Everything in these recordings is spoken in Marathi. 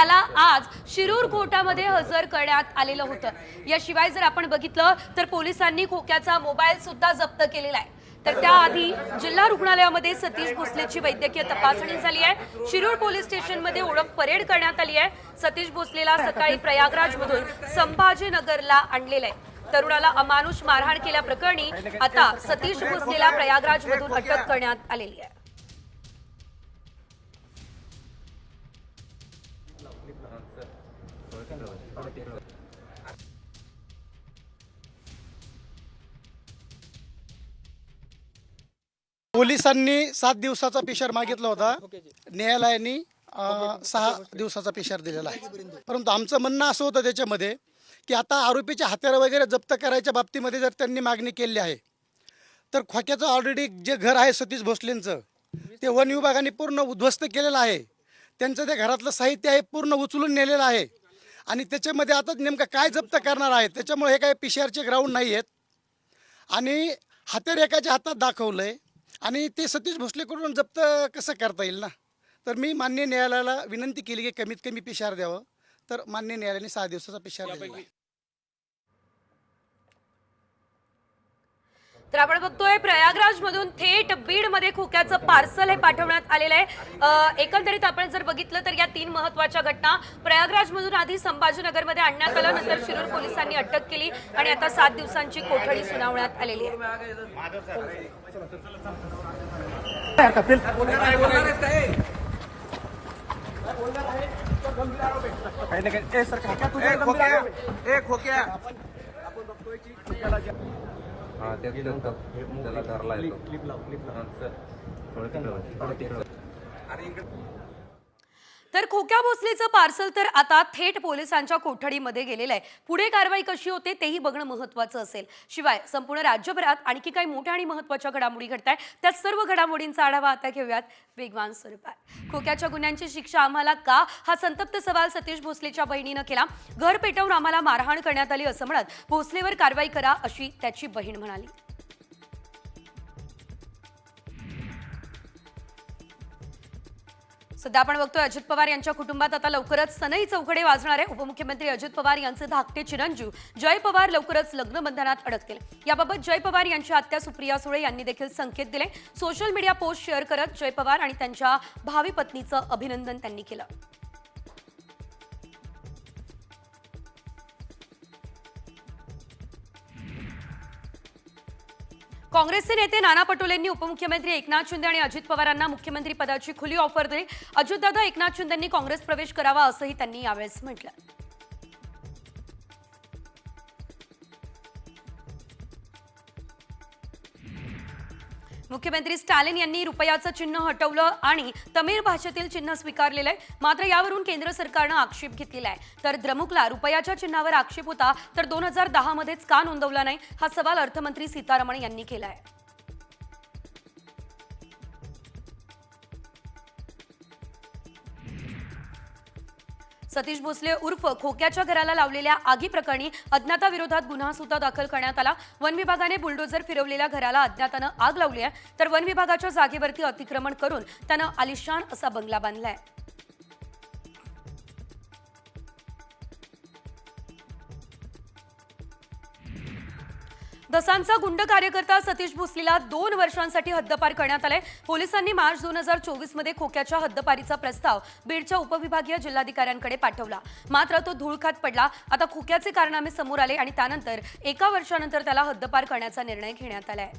त्याला आज शिरूर कोर्टामध्ये हजर करण्यात आलेलं होतं. याशिवाय जर आपण बघितलं तर पोलिसांनी खोक्याचा मोबाईल सुद्धा जप्त केलेला आहे. तर त्याआधी जिल्हा रुग्णालयामध्ये सतीश भोसलेची वैद्यकीय तपासणी झाली आहे. शिरूर पोलीस स्टेशनमध्ये ओळख परेड करण्यात आली आहे. सतीश भोसलेला सकाळी प्रयागराजमधून संभाजीनगरला आणलेलं आहे. तरुणाला अमानुष मारहाण केल्याप्रकरणी आता सतीश भोसलेला प्रयागराजमधून अटक करण्यात आलेली आहे. पोलिसांनी सात दिवसाचा पिशार मागितला होता. न्यायालयाने सहा दिवसाचा पिशार दिलेला आहे. परंतु आमचं म्हणणं असं होतं त्याच्यामध्ये की आता आरोपीचे हत्यारं वगैरे जप्त करायच्या बाबतीमध्ये जर त्यांनी मागणी केली आहे तर खोक्याचं ऑलरेडी जे घर आहे सतीश भोसलेंचं ते वन विभागाने पूर्ण उद्ध्वस्त केलेलं आहे. त्यांचं ते घरातलं साहित्य आहे पूर्ण उचलून नेलेलं आहे. आणि त्याच्यामध्ये आता नेमकं काय जप्त करणार आहे त्याच्यामुळे हे काय पिशारचे ग्राउंड नाही आहेत आणि हातेर एकाच्या हातात आहे आणि ते सतीश भोसलेकडून जप्त कसं करता येईल ना? तर मी मान्य न्यायालयाला विनंती केली की कमीत कमी पिशार द्यावं. तर मान्य न्यायालयाने सहा दिवसाचा पिशार दिलेला तर आपण बघतोय प्रयागराज मधून थेट बीडमध्ये खोक्याचं पार्सल हे पाठवण्यात आलेलं आहे. एकंदरीत आपण जर बघितलं तर या तीन महत्त्वाच्या घटना प्रयागराज मधून आधी संभाजीनगरमध्ये आणण्यात आलं नंतर शिरूर पोलिसांनी अटक केली आणि आता सात दिवसांची कोठडी सुनावण्यात आलेली आहे. हा तेच तेच त्याला धरला येतो हा, चल. थोडं तिकडं वळ, थोडं तिकडं वळ. तर खोक्या भोसलेचं पार्सल तर आता थेट पोलिसांच्या कोठडीमध्ये गेलेलं आहे. पुढे कारवाई कशी होते तेही बघणं महत्वाचं असेल. शिवाय संपूर्ण राज्यभरात आणखी काही मोठ्या आणि महत्त्वाच्या घडामोडी घडत आहेत. त्या सर्व घडामोडींचा आढावा आता घेऊयात वेगवान स्वरूपात. खोक्याच्या गुन्ह्यांची शिक्षा आम्हाला का? हा संतप्त सवाल सतीश भोसलेच्या बहिणीनं केला. घर पेटवून आम्हाला मारहाण करण्यात आली असं म्हणत भोसलेवर कारवाई करा अशी त्याची बहीण म्हणाली. सध्या आपण बघतोय अजित पवार यांच्या कुटुंबात आता लवकरच सनई चौकडे वाजणार आहे. उपमुख्यमंत्री अजित पवार यांचे धाकटे चिरंजीव जय पवार लवकरच लग्न बंधनात अडकतील. याबाबत जय पवार यांची आत्या सुप्रिया सुळे यांनी देखील संकेत दिले. सोशल मीडिया पोस्ट शेअर करत जय पवार आणि त्यांच्या भावी पत्नीचं अभिनंदन त्यांनी केलं. काँग्रेसचे नेते नाना पटोलेंनी उपमुख्यमंत्री एकनाथ शिंदे आणि अजित पवारांना मुख्यमंत्री पदाची खुली ऑफर दिली. अजितदादा एकनाथ शिंदेंनी काँग्रेस प्रवेश करावा असंही त्यांनी यावेळेस म्हटलं. मुख्यमंत्री स्टॅलिन यांनी रुपयाचं चिन्ह हटवलं आणि तमिळ भाषेतील चिन्ह स्वीकारलेलं आहे. मात्र यावरून केंद्र सरकारनं आक्षेप घेतलेला आहे. तर द्रमुकला रुपयाच्या चिन्हावर आक्षेप होता तर दोन हजार दहा मध्येच का नोंदवला नाही? हा सवाल अर्थमंत्री सीतारामन यांनी केला आहे. सतीश भोसले उर्फ खोक्याच्या घराला लावलेल्या आगी प्रकरणी अज्ञाताविरोधात गुन्हा सुद्धा दाखल करण्यात आला. वन विभागाने बुलडोझर फिरवलेल्या घराला अज्ञातानं आग लावली आहे. तर वन विभागाच्या जागेवरती अतिक्रमण करून त्यानं आलिशान असा बंगला बांधलाय. दसांचा गुंड कार्यकर्ता सतीश भोसलेला दोन वर्षांसाठी हद्दपार करण्यात आलाय. पोलिसांनी मार्च दोन हजार चोवीसमध्ये खोक्याच्या हद्दपारीचा प्रस्ताव बीडच्या उपविभागीय जिल्हाधिकाऱ्यांकडे पाठवला. मात्र तो धूळखात पडला. आता खोक्याचे कारनामे समोर आले आणि त्यानंतर एका वर्षानंतर त्याला हद्दपार करण्याचा निर्णय घेण्यात आलाय.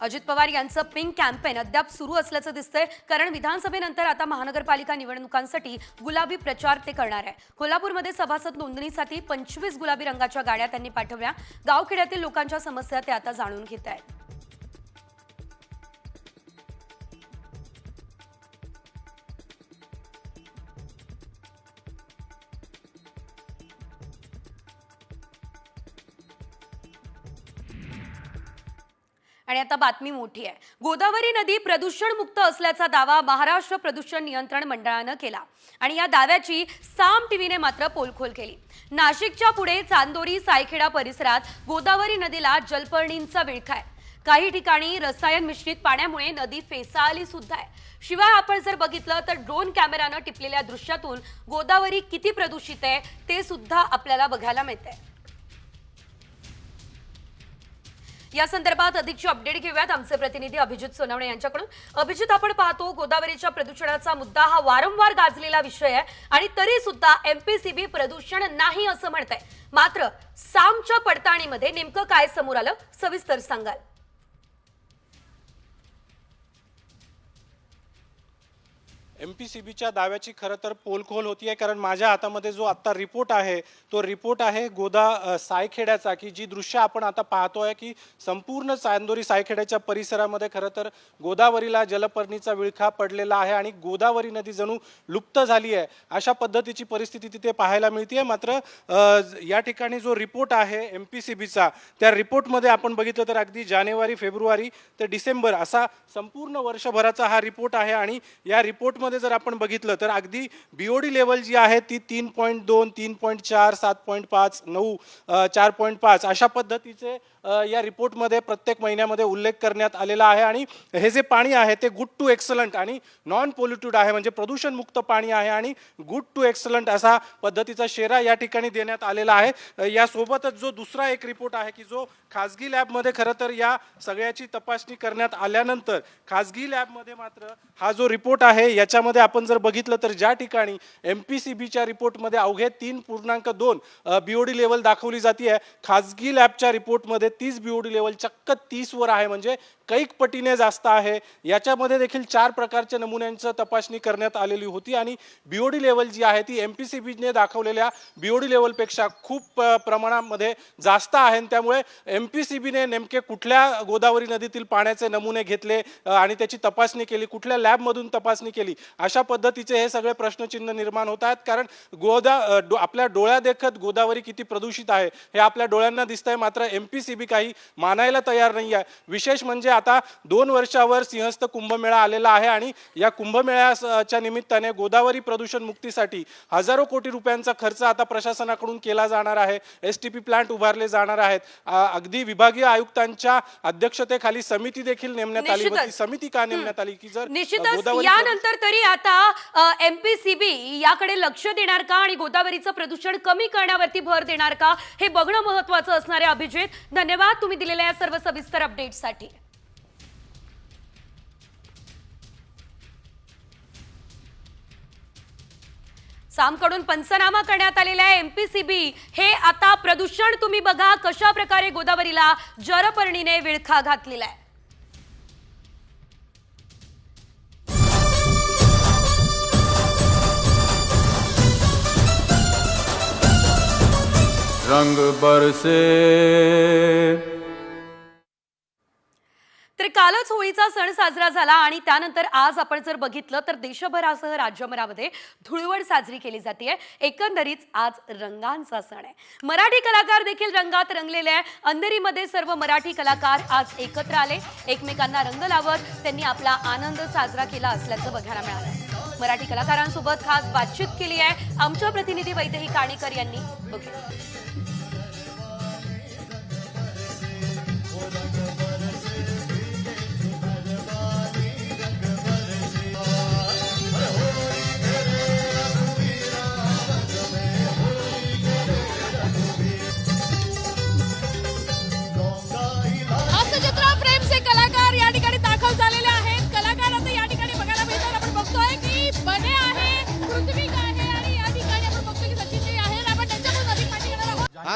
अजित पवार यांचं पिंक कॅम्पेन अद्याप सुरू असल्याचं दिसतंय. कारण विधानसभेनंतर आता महानगरपालिका निवडणुकांसाठी गुलाबी प्रचार ते करणार आहे. कोल्हापूरमध्ये सभासद नोंदणीसाठी पंचवीस गुलाबी रंगाच्या गाड्या त्यांनी पाठवल्या. गावखेड्यातील लोकांच्या समस्या ते आता जाणून घेत आहेत आणि आता बातमी मोठी आहे. गोदावरी नदी प्रदूषण मुक्त असल्याचा दावा महाराष्ट्र प्रदूषण नियंत्रण मंडळानं केला. आणि या दाव्याची साम टीव्हीने मात्र पोलखोल केली. नाशिकच्या पुढे चांदोरी सायखेडा परिसरात गोदावरी नदीला जलपर्णींचा विळखा आहे. काही ठिकाणी रसायन मिश्रित पाण्यामुळे नदी फेसाळली सुद्धा आहे. शिवाय आपण जर बघितलं तर ड्रोन कॅमेरानं टिपलेल्या दृश्यातून गोदावरी किती प्रदूषित आहे ते सुद्धा आपल्याला बघायला मिळते या संदर्भात अधिकची अपडेट घेऊयात. आमचे प्रतिनिधी अभिजित सोनवणे यांच्याकडून. अभिजित आपण पाहतो गोदावरीच्या प्रदूषणाचा मुद्दा हा वारंवार गाजलेला विषय आहे आणि तरी सुद्धा एमपीसीबी प्रदूषण नाही असं म्हणत मात्र सामच्या पडताळणीमध्ये नेमकं काय समोर आलं सविस्तर सांगाल. एम पी सी बीच्या दाव्याची खरं तर पोलखोल होती आहे कारण माझ्या हातामध्ये जो आत्ता रिपोर्ट आहे तो रिपोर्ट आहे गोदा सायखेड्याचा की जी दृश्य आपण आता पाहतो आहे की संपूर्ण चांदोरी सायखेड्याच्या परिसरामध्ये खरं तर गोदावरीला जलपर्णीचा विळखा पडलेला आहे आणि गोदावरी नदी जणू लुप्त झाली आहे अशा पद्धतीची परिस्थिती तिथे पाहायला मिळते मात्र या ठिकाणी जो रिपोर्ट आहे एम पी सी बीचा त्या रिपोर्टमध्ये आपण बघितलं तर अगदी जानेवारी फेब्रुवारी ते डिसेंबर असा संपूर्ण वर्षभराचा हा रिपोर्ट आहे आणि या मध्ये जर आपण बघितलं तर अगदी बीओडी लेवल जी आहे ती तीन पॉईंट दोन तीन पॉईंट चार सात पॉईंट पाच नऊ चार पॉईंट पाच अशा पद्धतीचे या रिपोर्टमध्ये प्रत्येक महिन्यामध्ये उल्लेख करण्यात आलेला आहे. आणि हे जे पाणी आहे ते गुड टू एक्सलंट आणि नॉन पोल्युटेड आहे. म्हणजे प्रदूषणमुक्त पाणी आहे आणि गुड टू एक्सलंट असा पद्धतीचा शेरा या ठिकाणी देण्यात आलेला आहे. यासोबतच जो दुसरा एक रिपोर्ट आहे की जो खाजगी लॅबमध्ये खरं तर या सगळ्याची तपासणी करण्यात आल्यानंतर खाजगी लॅबमध्ये मात्र हा जो रिपोर्ट आहे याच्या याच्यामध्ये आपण जर बघितलं तर ज्या ठिकाणी एम पी सी बीच्या रिपोर्टमध्ये अवघे तीन पूर्णांक दोन बीओडी लेवल दाखवली जाते आहे खाजगी लॅबच्या रिपोर्टमध्ये तीस बीओडी लेवल चक्क तीसवर आहे. म्हणजे कैक पटीने जास्त आहे. याच्यामध्ये देखील चार प्रकारच्या नमुन्यांचं तपासणी करण्यात आलेली होती. आणि बीओडी लेवल जी आहे ती एम पी सी बीने दाखवलेल्या बीओडी लेवलपेक्षा खूप प्रमाणामध्ये जास्त आहे. आणि त्यामुळे एम पी सी बीने नेमके कुठल्या गोदावरी नदीतील पाण्याचे नमुने घेतले आणि त्याची तपासणी केली कुठल्या लॅबमधून तपासणी केली अशा पद्धतीचे हे सगळे प्रश्नचिन्ह निर्माण होत आहेत. कारण गोदा आपल्या डोळ्यादेखत गोदावरी किती प्रदूषित आहे हे आपल्या डोळ्यांना दिसत आहे मात्र एम पी सी बी काही मानायला तयार नाही आहे. विशेष म्हणजे आता दोन वर्षावर सिंहस्थ कुंभमेळा आलेला आहे आणि या कुंभमेळ्याच्या निमित्ताने गोदावरी प्रदूषण मुक्तीसाठी हजारो कोटी रुपयांचा खर्च आता प्रशासनाकडून केला जाणार आहे. एस टी पी प्लांट उभारले जाणार आहेत. अगदी विभागीय आयुक्तांच्या अध्यक्षतेखाली समिती देखील नेमण्यात आली. होती. समिती का नेमण्यात आली? की जर गोदावरी यानंतर तरी आता एमपीसीबी याकडे लक्ष देणार का आणि गोदावरीचं प्रदूषण कमी करण्यावरती भर देणार का? हे बघणं महत्वाचं असणार आहे अभिजित. धन्यवाद तुम्ही दिलेल्या या सर्व सविस्तर अपडेटसाठी सामकडून पंचनामा करण्यात आलेल्या एमपीसीबी हे आता प्रदूषण तुम्ही बघा कशा प्रकारे गोदावरीला जरपर्णीने विळखा घातलेला आहे. रंग बरसे। तर कालच होळीचा सण साजरा झाला आणि त्यानंतर आज आपण जर बघितलं तर देशभरासह राज्यभरामध्ये धुळवड साजरी केली जाते. एकंदरीत आज रंगांचा सण आहे. मराठी कलाकार देखील रंगात रंगलेले आहे. अंधेरीमध्ये सर्व मराठी कलाकार आज एकत्र आले. एकमेकांना रंग लावत त्यांनी आपला आनंद साजरा केला असल्याचं बघायला मिळालं. मराठी कलाकारांसोबत खास बातचीत केली आहे. आमच्या प्रतिनिधी वैद्यही काणेकर यांनी बघितलं Thank you.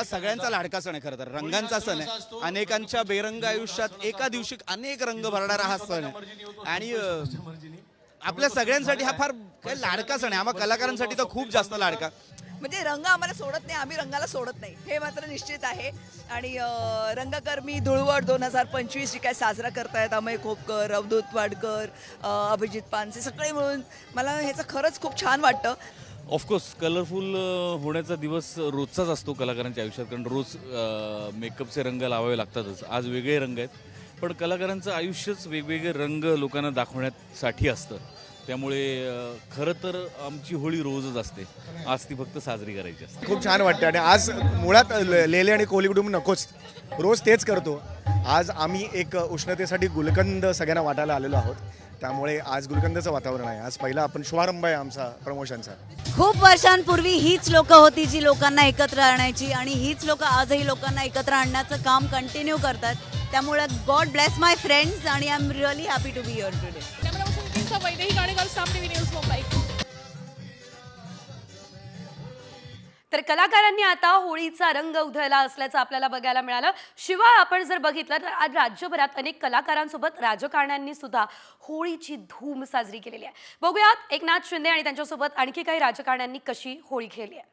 हा सगळ्यांचा लाडका सण आहे खरं तर. रंगांचा सण आहे. अनेकांच्या बेरंग आयुष्यात एका दिवशी अनेक रंग भरणारा हा सण आहे. आणि आपल्या सगळ्यांसाठी हा फार काही लाडका सण आहे. आम्हा कलाकारांसाठी तर खूप जास्त लाडका. म्हणजे रंग आम्हाला सोडत नाही. आम्ही रंगाला सोडत नाही. हे मात्र निश्चित आहे. आणि रंगकर्मी धुळवड दोन हजार पंचवीस जी काय साजरा करतायत अमय खोपकर अवधूत वाडकर अभिजित पानसे सगळे मिळून मला ह्याचं खरंच खूप छान वाटतं. ऑफकोर्स कलरफुल होण्याचा दिवस रोजचाच असतो कलाकारांच्या आयुष्यात कारण रोज मेकअपचे रंग लावावे लागतातच. आज वेगळे रंग आहेत पण कलाकारांचं आयुष्यच वेगवेगळे रंग लोकांना दाखवण्यासाठी असतं. त्यामुळे खरं तर आमची होळी रोजच असते. आज ती फक्त साजरी करायची असते. खूप छान वाटतं आणि आज मुळात लेले आणि कोहली कुटुंब नकोच. रोज तेच करतो. आज आम्ही एक उष्णतेसाठी गुलकंद सगळ्यांना वाटायला आलेलो आहोत. त्यामुळे आज गुलकंदचं वातावरण आहे. आज पहिला आपण शुभारंभ आहे आमचा प्रमोशनचा. खूप वर्षांपूर्वी हीच लोक होती जी लोकांना एकत्र आणायची आणि हीच लोक आजही लोकांना एकत्र आणण्याचं काम कंटिन्यू करतात. त्यामुळे गॉड ब्लेस माय फ्रेंड्स आणि I am really happy to be here today camera person नितीनचा Vaidehi Ganekar Saam TV news Mumbai. तर कलाकारांनी आता होळीचा रंग उधळला असल्याचं आपल्याला बघायला मिळालं. शिवाय आपण जर बघितलं तर आज राज्यभरात अनेक कलाकारांसोबत राजकारण्यांनी सुद्धा होळीची धूम साजरी केलेली आहे. बघूयात एकनाथ शिंदे आणि त्यांच्यासोबत आणखी काही राजकारण्यांनी कशी होळी खेळली आहे.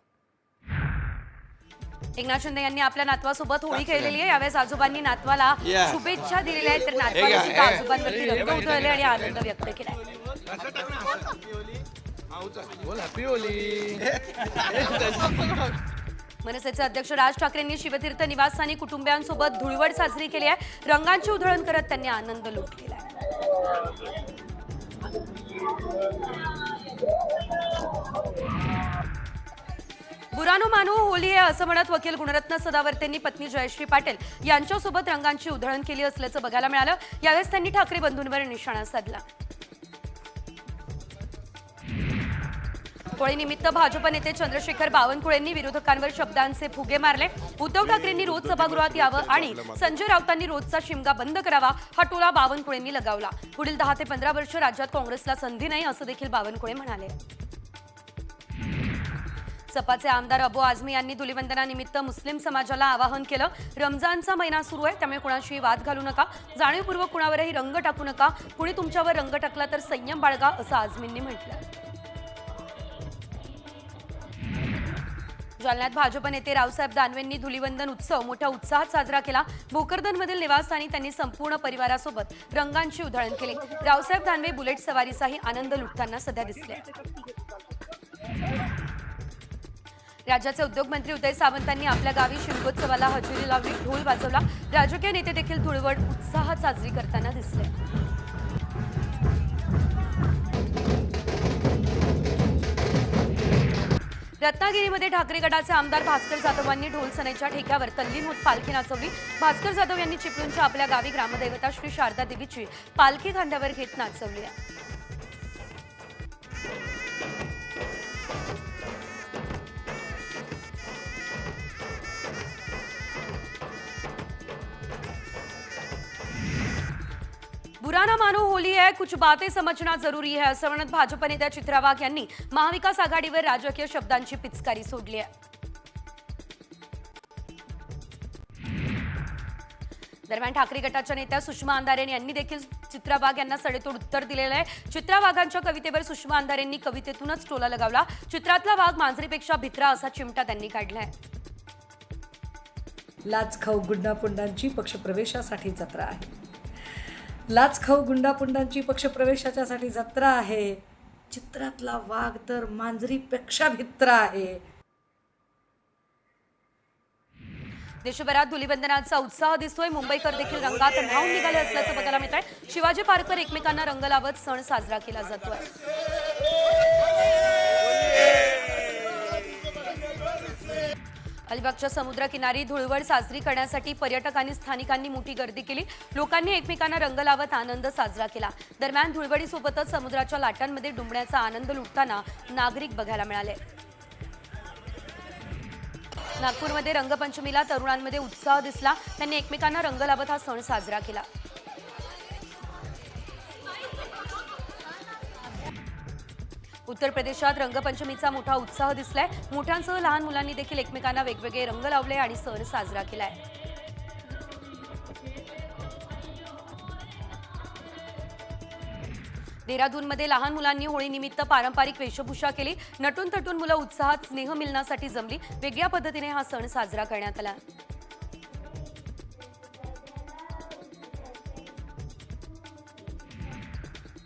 एकनाथ शिंदे यांनी आपल्या नातवासोबत होळी खेळलेली आहे. यावेळेस आजोबांनी नातवाला शुभेच्छा दिलेल्या आहेत. तर नातवाने सुद्धा आजोबांवरती रंग उधळले आणि आनंद व्यक्त केलाय. मनसेचे अध्यक्ष राज ठाकरेंनी शिवतीर्थ निवासस्थानी कुटुंबियांसोबत धुळवड साजरी केली आहे. रंगांची उधळण करत त्यांनी आनंद लुटलेला आहे बुरानो मानो होली आहे असं म्हणत वकील गुणरत्न सदावर्तेंनी पत्नी जयश्री पाटील यांच्यासोबत रंगांची उधळण केली असल्याचं बघायला मिळालं. यावेळेस त्यांनी ठाकरे बंधूंवर निशाणा साधला. होळीनिमित्त भाजप नेते चंद्रशेखर बावनकुळेंनी विरोधकांवर शब्दांचे फुगे मारले. उद्धव ठाकरेंनी रोज सभागृहात यावं आणि संजय राऊतांनी रोजचा शिमगा बंद करावा हा टोला बावनकुळेंनी लगावला. पुढील दहा ते पंधरा वर्ष राज्यात काँग्रेसला संधी नाही असं देखील बावनकुळे म्हणाले. सपाचे आमदार अबू आझमी यांनी धुलिवंदनानिमित्त मुस्लिम समाजाला आवाहन केलं. रमजानचा महिना सुरू आहे त्यामुळे कुणाशी वाद घालू नका. जाणीवपूर्वक कुणावरही रंग टाकू नका. कुणी तुमच्यावर रंग टाकला तर संयम बाळगा असं आझमींनी म्हटलं जालन्यात भाजप नेते रावसाहेब दानवेंनी धुलिवंदन उत्सव मोठ्या उत्साहात साजरा केला. भोकरदनमधील निवासस्थानी त्यांनी संपूर्ण परिवारासोबत रंगांची उधळण केली. रावसाहेब दानवे बुलेट सवारीचाही आनंद लुटताना सध्या दिसले. राज्याचे उद्योगमंत्री उदय सावंतांनी आपल्या गावी शिमगोत्सवाला हजेरी लावली ढोल वाजवला. राजकीय नेते देखील धुळवड उत्साहात साजरी करताना दिसले. रत्नागिरीमध्ये ठाकरे गटाचे आमदार भास्कर जाधव यांनी ढोल सनेच्या ठेक्यावर तल्लीन होत पालखी नाचवली. भास्कर जाधव यांनी चिपळूणच्या आपल्या गावी ग्रामदैवता श्री शारदा देवीची पालखी खांद्यावर घेत नाचवली. आहे बुरा ना मानो होली है कुछ बातें समजणं जरुरी है। असं म्हणत भाजप नेत्या चित्रा वाघ यांनी महाविकास आघाडीवर राजकीय शब्दांची पिचकारी सोडली आहे. दरम्यान ठाकरे गटाच्या नेत्या सुषमा अंधारेन यांनी देखील चित्रा वाघ यांना सडेतोड उत्तर दिलेलं आहे. चित्रा वाघांच्या कवितेवर सुषमा अंधारेंनी कवितेतूनच टोला लगावला. चित्रातला वाघ मांजरीपेक्षा भित्रा असा चिमटा त्यांनी काढलाय. लाच खाऊ गुंडापुंडांची पक्षप्रवेशासाठी जत्रा आहे. लाच खाऊ गुंडापुंडांची पक्षप्रवेशाच्यासाठी जत्रा आहे. चित्रातला वाघ तर मांजरीपेक्षा भित्र आहे. देशभरात धुलिवंदनाचा उत्साह दिसतोय. मुंबईकर देखील रंगात राहून निघाले असल्याचं बघायला मिळत आहे शिवाजी पार्कवर एकमेकांना रंग लावत सण साजरा केला जातोय. अलिबागच्या समुद्रकिनारी धुळवड साजरी करण्यासाठी पर्यटकांनी स्थानिकांनी मोठी गर्दी केली. लोकांनी एकमेकांना रंग लावत आनंद साजरा केला. दरम्यान धुळवडीसोबतच समुद्राच्या लाटांमध्ये डुंबण्याचा आनंद लुटताना नागरिक बघायला मिळाले. नागपूरमध्ये रंगपंचमीला तरुणांमध्ये उत्साह दिसला. त्यांनी एकमेकांना रंग लावत हा सण साजरा केला. उत्तर प्रदेशात रंगपंचमीचा मोठा उत्साह दिसलाय. मोठ्यांसह लहान मुलांनी देखील एकमेकांना वेगवेगळे रंग लावले आणि सण साजरा केलाय. देहरादूनमध्ये लहान मुलांनी होळीनिमित्त पारंपरिक वेशभूषा केली. नटून तटून मुलं उत्साहात स्नेह मिलनासाठी जमली. वेगळ्या पद्धतीने हा सण साजरा करण्यात आला.